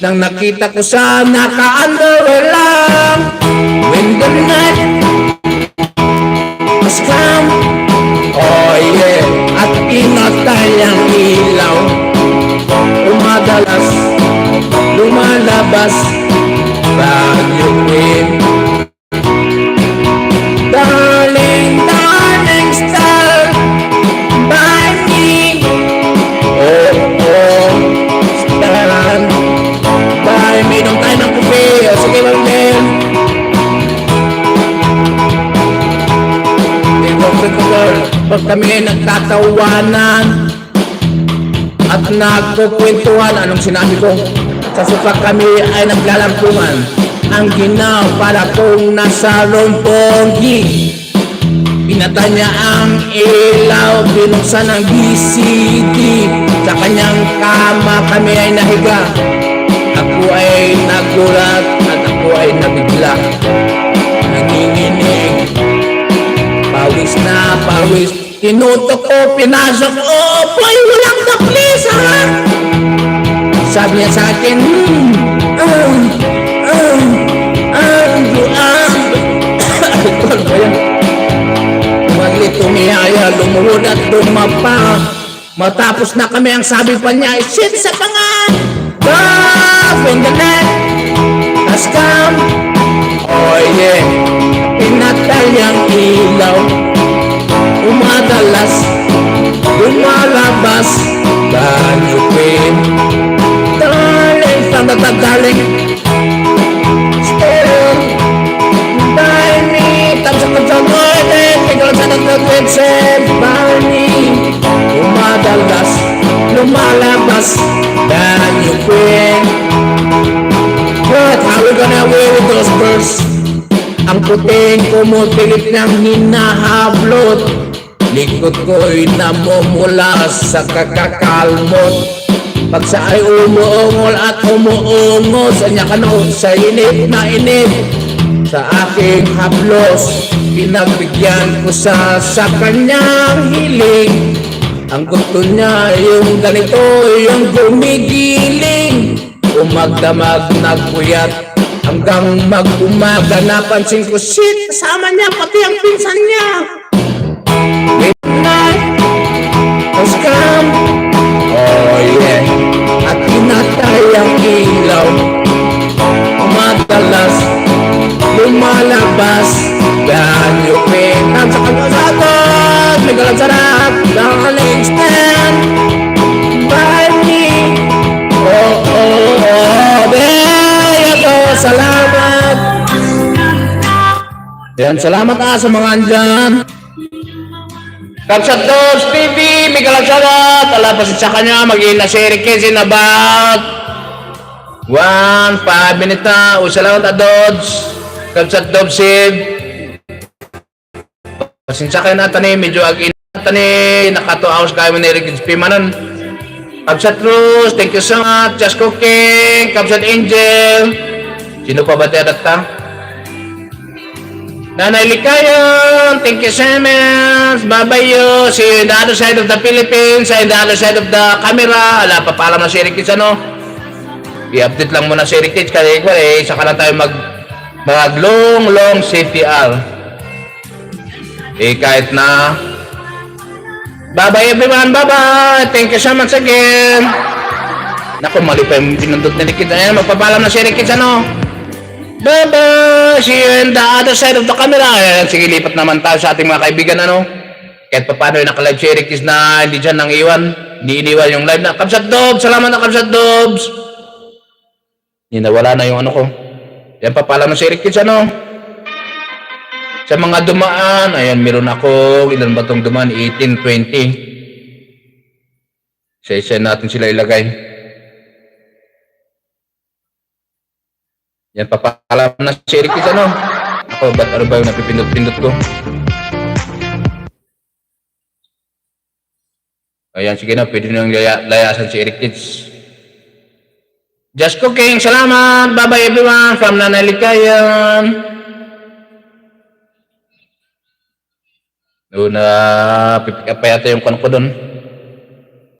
Nang nakita ko siya, naka-underwear lang. When the night has come Oh yeah. At pinatay ang ilaw. Umadalas Lumalabas Pag kami nagtatawanan At nagkukwentuhan. Anong sinabi ko? Sa sofa kami ay naglalampungan. Ang ginaw para kung nasa romponggi Pinatay niya ang ilaw, binuksan ang VCD Sa kanyang kama kami ay nahiga. Ako ay nagulat at ako ay nabigla. Nanginginig. Pawis na pawis Tinutok ko, pinasok ko Boy, walang the please ha Sabi niya sa akin Hmm, ah, ah, ah, ah Ano? Maglit tumihaya, lumuhod at dumapa. Matapos na kami, ang sabi pa niya, ay shit sa panga! Love lumalabas, banyupin. Darling, tanda darling, still me Tapos ang pagsamoy Ikaw sa nagkagwensip by me Umadalas Lumalabas. You queen. But how we gonna away with those birds? Ang puting kumupilit niyang hinahablot Likod ko'y namumula sa kakakalmot pag siya ay umuungol at umuungol sa niya kano sa inip na inip. Sa aking haplos pinagbigyan ko sa sa kanyang hiling. Ang gusto niya yung ganito yung gumigiling. Umagdamag nagpuyat hanggang mag-umaga napansin ko shit kasama niya pati ang galang sarap Darling stand By me Oh oh oh Bey ako Salamat Yan salamat ah sa mga andyan Kapsat Dogs TV, may kalagsarat. Ala, pasensya ka niya. Mag-in na si Eric Kensin about one, five minutes na. O salamat na Dogs. Kapsat Sid. Pasensya ka na tani. Medyo agin na tani. Naka 2 hours kayo ni Eric Kensin. Pimanan. Kapsat Rose, thank you so much. Just Cooking. Kapsat Angel. Sino pa ba tayo ta? Nanay Likayan, thank you so much. Bye-bye you. In the other side of the Philippines, in the other side of the camera. Ala, papalam na si Eric Kids, ano? I-update lang muna si Eric Kids kasi ikaw eh, saka lang tayo mag mag long, long CPR. Eh, kahit na Bye-bye everyone, bye-bye. Thank you so much again. Naku, mali pa yung pinundot ni Eric Kids. Ayan, magpapalam na si Eric Kids, ano? Bye-bye! See you in the other side of the camera. Ayan, sige, lipat naman tayo sa ating mga kaibigan, ano? Kahit pa paano yung naka-live si is na hindi dyan nang iwan. Hindi iniwan yung live na. Kamsat Dobs! Salamat na Kamsat Dobs! Hindi nawala na yung ano ko. Yan pa pala na si Eric Kids, ano? Sa mga dumaan, ayan, meron ako, ilan ba itong dumaan? 18, 20. Sa isa natin sila ilagay. Yan, papalam na si Eric Kids, ano? Ako, ba't ano ba yung napipindot-pindot ko? Ayan, sige na, pwede nang laya, layasan si Eric Kids. Just cooking, salamat! Bye-bye everyone from Nanay Doon na, pipick up pa yata yung kon ko doon.